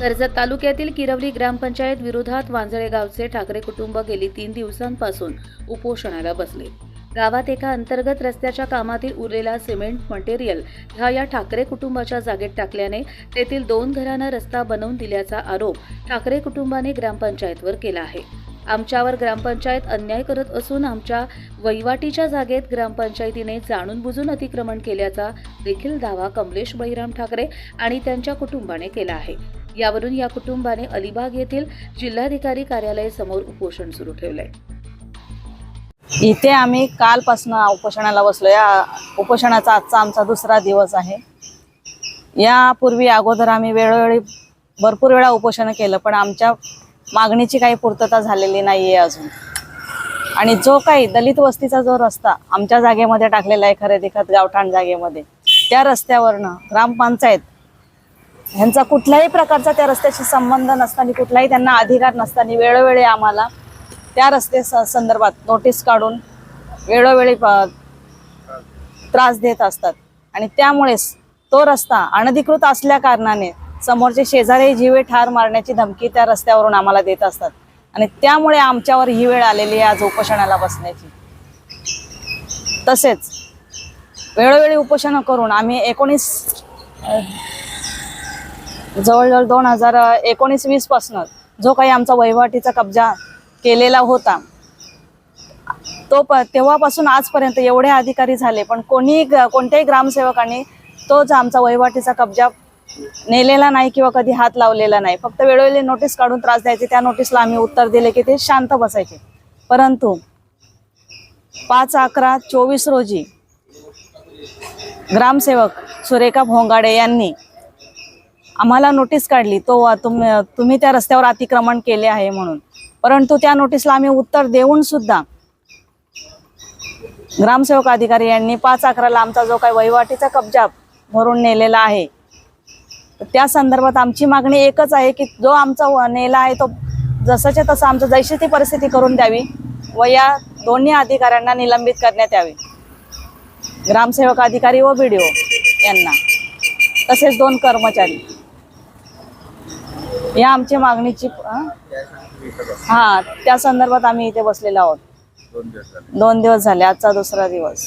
कर्जत तालुक्यातील किरवली ग्रामपंचायत विरोधात वांजळे गावचे ठाकरे कुटुंब गेली तीन दिवसांपासून उपोषणाला बसले. गावात एका अंतर्गत रस्त्याच्या कामातील उरलेला सिमेंट मटेरियल ह्या या ठाकरे कुटुंबाच्या जागेत टाकल्याने तेथील दोन घरांना रस्ता बनवून दिल्याचा आरोप ठाकरे कुटुंबाने ग्रामपंचायतवर केला आहे. आमच्यावर ग्रामपंचायत अन्याय करत असून आमच्या वहिवाटीच्या जागेत ग्रामपंचायतीने जाणून बुजून अतिक्रमण केल्याचा देखील दावा कमलेश बहिराम ठाकरे आणि त्यांच्या कुटुंबाने केला आहे. यावरून या कुटुंबाने अलिबाग येथील जिल्हाधिकारी कार्यालय समोर उपोषण सुरू ठेवलंय. इथे आम्ही कालपासून उपोषणाला बसलो या उपोषणाचा आजचा आमचा दुसरा दिवस आहे. यापूर्वी अगोदर आम्ही वेळोवेळी भरपूर वेळा उपोषण केलं पण आमच्या मागणीची काही पूर्तता झालेली नाही आहे अजून. आणि जो काही दलित वस्तीचा जो रस्ता आमच्या जागेमध्ये टाकलेला आहे खरेदी खत गावठाण जागेमध्ये त्या रस्त्यावरनं ग्रामपंचायत ह्यांचा कुठल्याही प्रकारचा त्या रस्त्याशी संबंध नसताना कुठलाही त्यांना अधिकार नसताना वेळोवेळी आम्हाला त्या रस्ते स- संदर्भात नोटीस काढून वेळोवेळी त्रास देत असतात. आणि त्यामुळेच तो रस्ता अनधिकृत असल्या कारणाने समोरचे शेजारी जीवे ठार मारण्याची धमकी त्या रस्त्यावरून आम्हाला देत असतात. आणि त्यामुळे आमच्यावर ही वेळ आलेली आहे आज उपोषणाला बसण्याची. तसेच वेळोवेळी उपोषणं करून आम्ही एकोणीस जवळजवळ दोन हजार एकोणीस वीसपासून जो काही आमचा वहिवाटीचा कब्जा केलेला होता तो प तेव्हापासून आजपर्यंत एवढे अधिकारी झाले पण कोणी कोणत्याही ग्रामसेवकांनी तोच आमचा वहिवाटीचा कब्जा नेलेला नाही किंवा कधी हात लावलेला नाही. फक्त वेळोवेळी नोटीस काढून त्रास द्यायचे. त्या नोटीसला आम्ही उत्तर दिले की ते शांत बसायचे. परंतु पाच अकरा चोवीस रोजी ग्रामसेवक सुरेखा भोंगाडे यांनी आम्हाला नोटीस काढली तो तुम्ही तुम्ही त्या रस्त्यावर अतिक्रमण केले आहे म्हणून. परंतु त्या नोटीसला आम्ही उत्तर देऊन सुद्धा ग्रामसेवक अधिकारी यांनी पाच अकराला आमचा जो काही वहिवाटीचा कब्जा भरून नेलेला आहे त्या संदर्भात आमची मागणी एकच आहे की जो आमचा नेला आहे तो जसंच्या तसं आमचं जैशी ती परिस्थिती करून द्यावी व या दोन्ही अधिकाऱ्यांना निलंबित करण्यात यावे. ग्रामसेवक अधिकारी व बी यांना तसेच दोन कर्मचारी. या आमची मागणीची हा त्या संदर्भात आम्ही इथे बसलेलो आहोत. दोन दिवस झाले. आजचा दुसरा दिवस.